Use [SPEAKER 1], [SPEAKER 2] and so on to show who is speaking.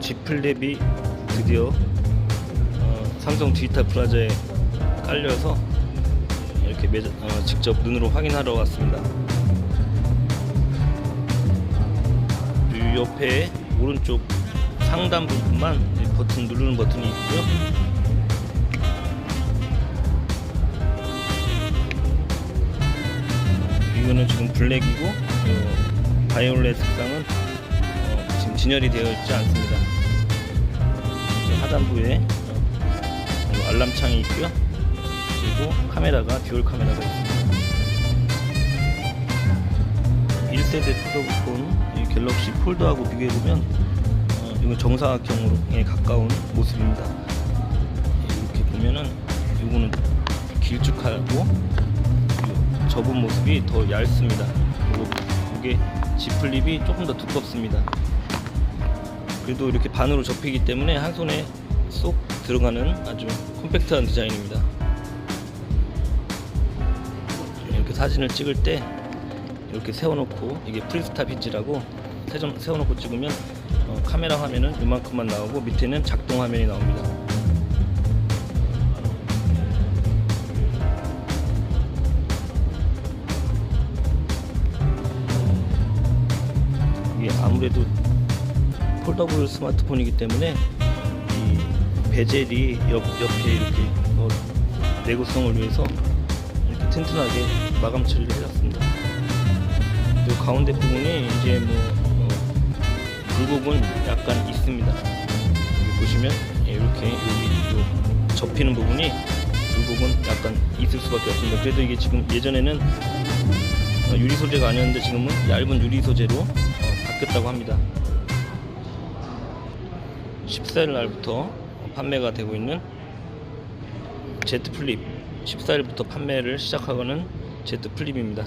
[SPEAKER 1] G 플랩이 드디어 어, 삼성 디지털 플라자에 깔려서 이렇게 매, 어, 직접 눈으로 확인하러 왔습니다. 이 옆에 오른쪽 상단 부분만 이 버튼 누르는 버튼이 있고요. 이거는 지금 블랙이고 어, 바이올렛 색상은 진열이 되어 있지 않습니다. 이 하단부에 어, 알람창이 있고요. 그리고 카메라가 듀얼 카메라가 있습니다. 1세대 폴더폰 이 갤럭시 폴더하고 비교해보면 어, 이건 정사각형에 가까운 모습입니다. 이렇게 보면은 이거는 길쭉하고 이 접은 모습이 더 얇습니다. 그리고 이게 지플립이 조금 더 두껍습니다. 그래도 이렇게 반으로 접히기 때문에 한 손에 쏙 들어가는 아주 컴팩트한 디자인입니다. 이렇게 사진을 찍을 때 이렇게 세워놓고 이게 프리스타 피지라고 세점 세워놓고 찍으면 어, 카메라 화면은 이만큼만 나오고 밑에는 작동 화면이 나옵니다. 이게 아무래도 폴더블 스마트폰이기 때문에 이 베젤이 옆, 옆에 이렇게 어, 내구성을 위해서 이렇게 튼튼하게 마감 처리를 해놨습니다. 이 가운데 부분이 이제 뭐 어, 굴곡은 약간 있습니다. 여기 보시면 예, 이렇게 여기 요 접히는 부분이 굴곡은 약간 있을 수밖에 없습니다. 그래도 이게 지금 예전에는 어, 유리 소재가 아니었는데 지금은 얇은 유리 소재로 어, 바뀌었다고 합니다. 14일 날부터 판매가 되고 있는 Z 플립 14일부터 판매를 시작하고는 Z 플립입니다.